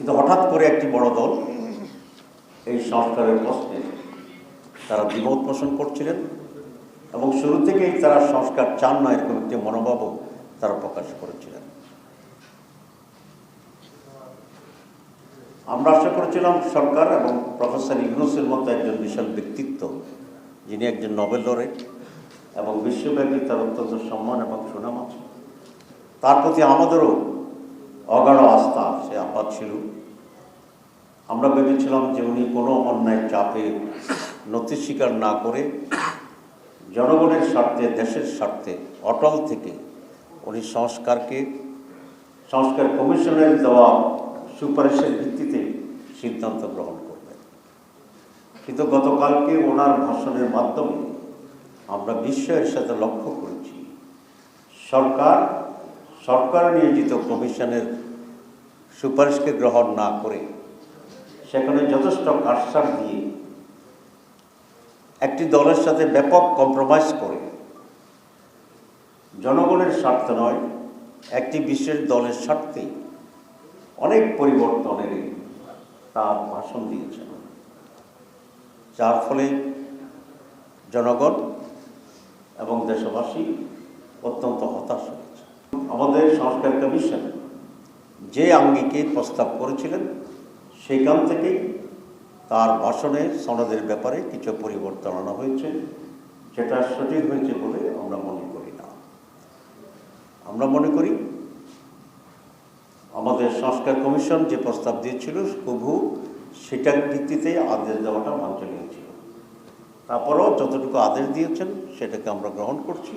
কিন্তু হঠাৎ করে একটি বড় দল এই সংস্কারের প্রশ্নে তারা দ্বিমত পোষণ করছিলেন এবং শুরু থেকেই তারা সংস্কার চান না এরকম একটি মনোভাবও তারা প্রকাশ করেছিলেন। আমরা আশা করেছিলাম সরকার এবং প্রফেসর ইউনুসের মতো একজন বিশাল ব্যক্তিত্ব, যিনি একজন নোবেল লরেট এবং বিশ্বব্যাপী তার অত্যন্ত সম্মান এবং সুনাম আছে। তার প্রতি আমাদেরও অগাঢ় আস্থা সে আপাত ছিল। আমরা ভেবেছিলাম যে উনি কোনো অন্যায় চাপে নথি স্বীকার না করে জনগণের স্বার্থে, দেশের স্বার্থে, অটল থেকে উনি সংস্কারকে, সংস্কার কমিশনের দেওয়া সুপারিশের ভিত্তিতে সিদ্ধান্ত গ্রহণ করবেন। কিন্তু গতকালকে ওনার ভাষণের মাধ্যমে আমরা বিস্ময়ের সাথে লক্ষ্য করেছি, সরকার সরকার নিয়োজিত কমিশনের সুপারিশকে গ্রহণ না করে সেখানে যথেষ্ট কারসার দিয়ে একটি দলের সাথে ব্যাপক কম্প্রোমাইজ করে। জনগণের স্বার্থ নয়, একটি বিশেষ দলের স্বার্থে অনেক পরিবর্তনের তার ভাষণ দিয়েছেন। যার ফলে জনগণ এবং দেশবাসী অত্যন্ত হতাশ হয়েছে। আমাদের সংস্কার কমিশন যে আঙ্গিকে প্রস্তাব করেছিলেন, সেখান থেকেই তার ভাষণে সনদের ব্যাপারে কিছু পরিবর্তন আনা হয়েছে। সেটা সঠিক হয়েছে বলে আমরা মনে করি না। আমরা মনে করি আমাদের সংস্কার কমিশন যে প্রস্তাব দিয়েছিল, প্রভু সেটার ভিত্তিতে আদেশ দেওয়াটা বাঞ্ছনীয় ছিল। তারপরেও যতটুকু আদেশ দিয়েছেন, সেটাকে আমরা গ্রহণ করছি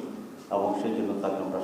এবং সেই জন্য তাকে আমরা